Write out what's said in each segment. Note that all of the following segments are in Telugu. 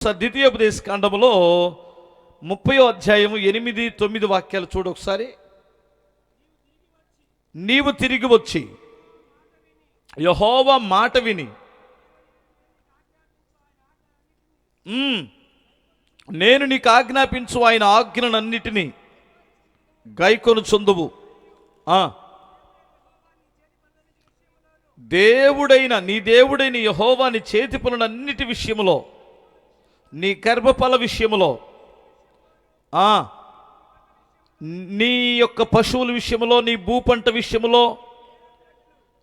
ద్వితీయోపదేశ కాండములో ముప్పయో అధ్యాయము ఎనిమిది తొమ్మిది వాక్యాలు చూడు ఒకసారి. నీవు తిరిగి వచ్చి యహోవ మాట విని నేను నీకు ఆజ్ఞాపించు ఆయన ఆజ్ఞలన్నిటినీ గైకొను చొందువు దేవుడైన నీ దేవుడైన యహోవా నీ చేతి పనులన్నిటి విషయంలో నీ గర్భఫల విషయంలో నీ యొక్క పశువుల విషయంలో నీ భూపంట విషయంలో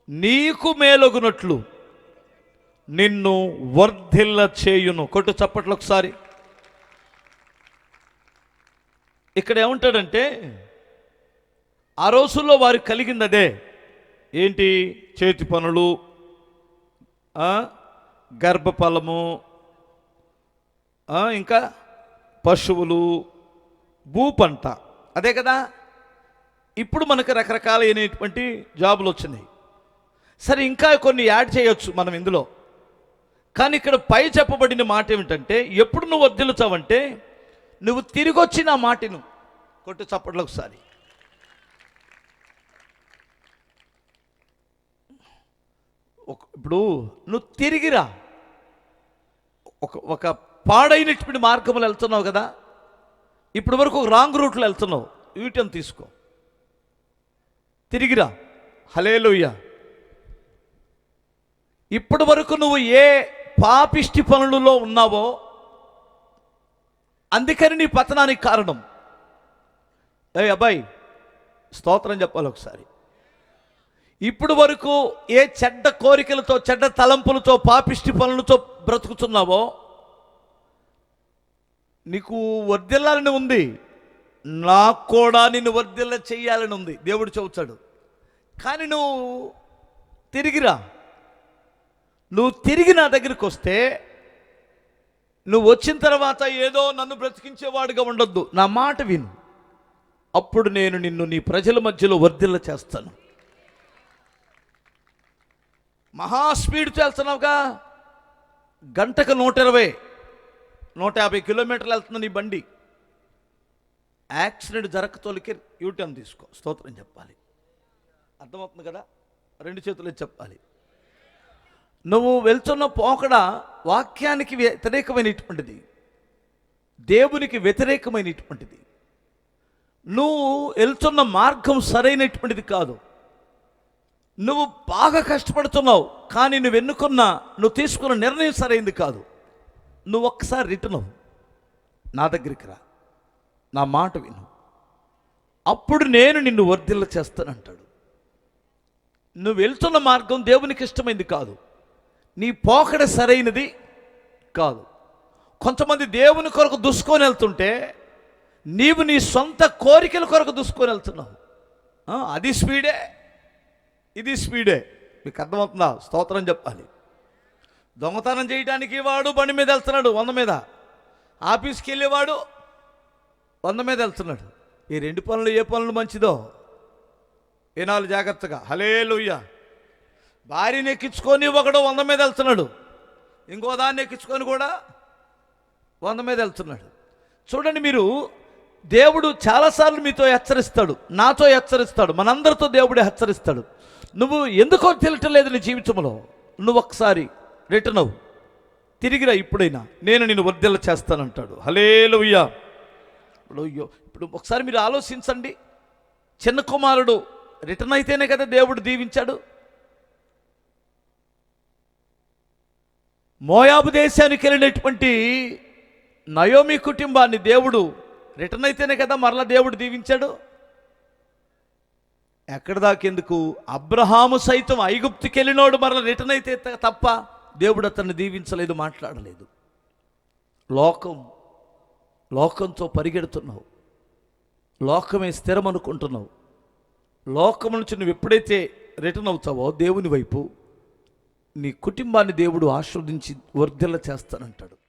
నీకు మేలగునట్లు నిన్ను వర్ధిల్ల చేయును. కొట్టు చప్పట్లు ఒకసారి. ఇక్కడ ఏమంటాడంటే ఆ రోజుల్లో వారికి కలిగింది అదే ఏంటి? చేతి పనులు గర్భఫలము ఇంకా పశువులు భూపంట. అదే కదా? ఇప్పుడు మనకు రకరకాలైనటువంటి జాబులు వచ్చినాయి సరే ఇంకా కొన్ని యాడ్ చేయొచ్చు మనం ఇందులో. కానీ ఇక్కడ పై చెప్పబడిన మాట ఏమిటంటే ఎప్పుడు నువ్వు వదిలుతావంటే నువ్వు తిరిగి వచ్చి నా మాటను కొట్టు చప్పట్లు ఒకసారి. ఇప్పుడు నువ్వు తిరిగిరా. ఒక ఒక పాడైనటువంటి మార్గంలో వెళ్తున్నావు కదా ఇప్పటి వరకు రాంగ్ రూట్లో వెళ్తున్నావు. యూటర్న్ తీసుకో. తిరిగిరా. హలేలుయ్య ఇప్పటి వరకు నువ్వు ఏ పాపిష్టి పనులలో ఉన్నావో అందుకని నీ పతనానికి కారణం. ఏ అబ్బాయి స్తోత్రం చెప్పాలి ఒకసారి. ఇప్పుడు వరకు ఏ చెడ్డ కోరికలతో చెడ్డ తలంపులతో పాపిష్టి పనులతో బ్రతుకుతున్నావో నీకు వర్దిల్లాలని ఉంది. నాకు కూడా నిన్ను వర్ధిల్ల చేయాలని ఉంది. దేవుడు చెబుతాడు. కానీ నువ్వు తిరిగిరా. నువ్వు తిరిగి నా దగ్గరికి వస్తే నువ్వు వచ్చిన తర్వాత ఏదో నన్ను బ్రతికించేవాడుగా ఉండొద్దు. నా మాట విను. అప్పుడు నేను నిన్ను నీ ప్రజల మధ్యలో వర్ధిల్ల చేస్తాను. మహా స్పీడ్తో వెళ్తున్నావుగా గంటకు నూట ఇరవై. నూట యాభై కిలోమీటర్లు వెళ్తుంది నీ బండి. యాక్సిడెంట్ జరగతోలికి యూటర్న్ తీసుకో. స్తోత్రం చెప్పాలి. అర్థమవుతుంది కదా? రెండు చేతులు చెప్పాలి. నువ్వు వెళ్తున్న పోకడ వాక్యానికి వ్యతిరేకమైనటువంటిది. దేవునికి వ్యతిరేకమైనటువంటిది. నువ్వు వెళ్తున్న మార్గం సరైనటువంటిది కాదు. నువ్వు బాగా కష్టపడుతున్నావు కానీ నువ్వు ఎన్నుకున్న నువ్వు తీసుకున్న నిర్ణయం సరైనది కాదు. నువ్వు ఒక్కసారి రిటర్న్ అవ్వు నా దగ్గరికి రా. నా మాట విను. అప్పుడు నేను నిన్ను వర్ధిల్ల చేస్తానంటాడు. నువ్వు వెళ్తున్న మార్గం దేవునికి ఇష్టమైంది కాదు. నీ పోకడ సరైనది కాదు. కొంతమంది దేవుని కొరకు దుసుకొని వెళ్తుంటే నీవు నీ సొంత కోరికల కొరకు దుసుకొని వెళ్తున్నావు. అది స్పీడే. ఇది స్పీడే. మీకు అర్థమవుతుందా? స్తోత్రం చెప్పాలి. దొంగతనం చేయడానికి వాడు బండి మీద వెళ్తున్నాడు వంద మీద. ఆఫీస్కి వెళ్ళేవాడు వంద మీద వెళ్తున్నాడు. ఈ రెండు పనులు ఏ పనులు మంచిదో? ఏనాలు జాగ్రత్తగా. హలే భార్యని ఎక్కించుకొని ఒకడు వంద మీద వెళ్తున్నాడు. ఇంకో దాన్ని ఎక్కించుకొని కూడా వంద మీద వెళ్తున్నాడు. చూడండి మీరు దేవుడు చాలాసార్లు మీతో హెచ్చరిస్తాడు నాతో హెచ్చరిస్తాడు మనందరితో దేవుడే హెచ్చరిస్తాడు. నువ్వు ఎందుకో తెలియటం లేదు నీ జీవితంలో. నువ్వు ఒకసారి రిటర్న్ అవ్వు. తిరిగిరా ఇప్పుడైనా. నేను నిన్ను వర్ధిల్ల చేస్తానంటాడు. హలేలుయ్యా ఇప్పుడు అయ్యో ఇప్పుడు ఒకసారి మీరు ఆలోచించండి. చిన్న కుమారుడు రిటర్న్ అయితేనే కదా దేవుడు దీవించాడు. మోయాబు దేశానికి వెళ్ళినటువంటి నయోమి కుటుంబాన్ని దేవుడు రిటర్న్ అయితేనే కదా మరలా దేవుడు దీవించాడు. ఎక్కడ దాకెందుకు? అబ్రహాము సైతం ఐగుప్తుకెళ్ళినోడు మరలా రిటర్న్ అయితే తప్ప దేవుడు అతన్ని దీవించలేదు మాట్లాడలేదు. లోకం లోకంతో పరిగెడుతున్నావు. లోకమే స్థిరం అనుకుంటున్నావు లోకం నుంచి నువ్వు ఎప్పుడైతే రిటర్న్ అవుతావో దేవుని వైపు నీ కుటుంబాన్ని దేవుడు ఆస్వాదించి వర్ధిల్ల చేస్తానంటాడు.